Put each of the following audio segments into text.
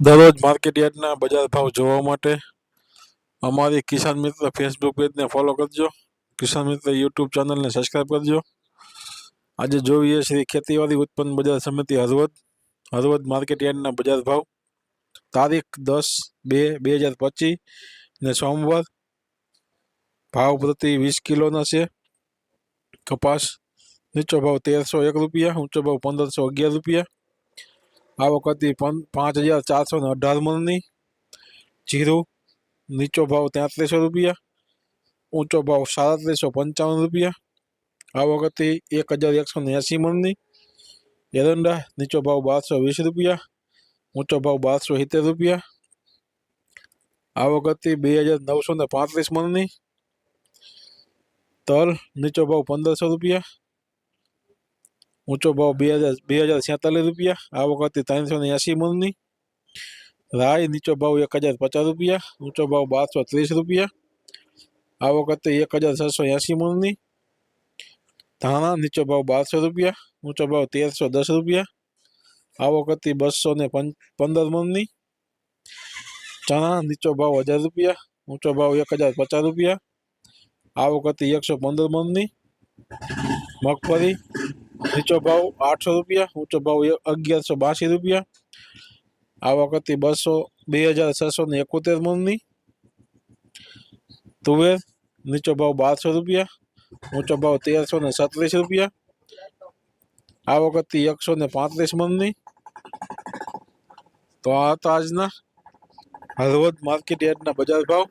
દરરોજ માર્કેટ યાર્ડના બજાર ભાવ જોવા માટે અમારી કિસાન મિત્ર ફેસબુક પેજને ફોલો કરજો. કિસાન મિત્ર યુટ્યુબ ચેનલને સબસ્ક્રાઈબ કરજો. આજે જોઈએ શ્રી ખેતીવાડી ઉત્પન્ન બજાર સમિતિ હરવદ હરવદ માર્કેટ યાર્ડના બજાર ભાવ. તારીખ દસ બે બે હજાર પચીસ ને સોમવાર. ભાવ પ્રતિ વીસ કિલોના છે. કપાસ નીચો ભાવ તેરસો એક રૂપિયા, ઊંચો ભાવ પંદરસો અગિયાર રૂપિયા. આવક હતી પાંચ હજાર ચારસો ને અઢાર મણની જીરું, નીચો ભાવ ત્યાંત્રીસો રૂપિયા, ઊંચો ભાવ સાડત્રીસો પંચાવન રૂપિયા. આવક હતી એક હજાર એકસો ને એંસી મણની એરંડા, નીચો ભાવ બારસો વીસ રૂપિયા, ઊંચો ભાવ બારસો સિત્તેર રૂપિયા. આવક હતી બે હજાર નવસો ને પાંત્રીસ મણની તલ, નીચો ભાવ પંદરસો રૂપિયા ઊંચો ભાવ બે હજાર બે હજાર છેતાલીસ રૂપિયા, આવક હતી ત્રણસો ને એંસી મણની. રાય નીચો ભાવ એક હજાર પચાસ રૂપિયા, ઊંચો ભાવ બારસો ત્રીસ રૂપિયા, આવક હતી એક હજાર છસો એંસી મણની. ધાણા નીચો ભાવ બારસો રૂપિયા, ઊંચો ભાવ તેરસો દસ રૂપિયા, આવક હતી બસો ને પંદર મણની. ચણા નીચો ભાવ હજાર રૂપિયા, ઊંચો ભાવ એક હજાર પચાસ રૂપિયા, આવક હતી એકસો પંદર મણની. મગફળી નીચો ભાવ આઠસો રૂપિયા, ઊંચો ભાવ અગિયારસો બાસી રૂપિયા. આવક હતી બસો, બે હજાર છસો ને એકોતેર મણની. તુવેર, નીચો ભાવ બારસો રૂપિયા, ઊંચો ભાવ તેરસો ને સત્રીસ રૂપિયા. આવક હતી એકસો ને પાંત્રીસ મણની. તો આ હતા આજના હળવદ માર્કેટ યાર્ડના બજાર ભાવ.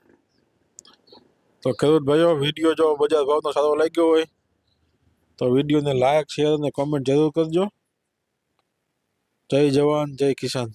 તો ખેડૂત ભાઈઓ, વીડિયો જો બજાર ભાવનો સારો લાગ્યો હોય તો વિડીયોને લાયક શેર અને કોમેન્ટ જરૂર કરજો. જય જવાન જય કિસાન.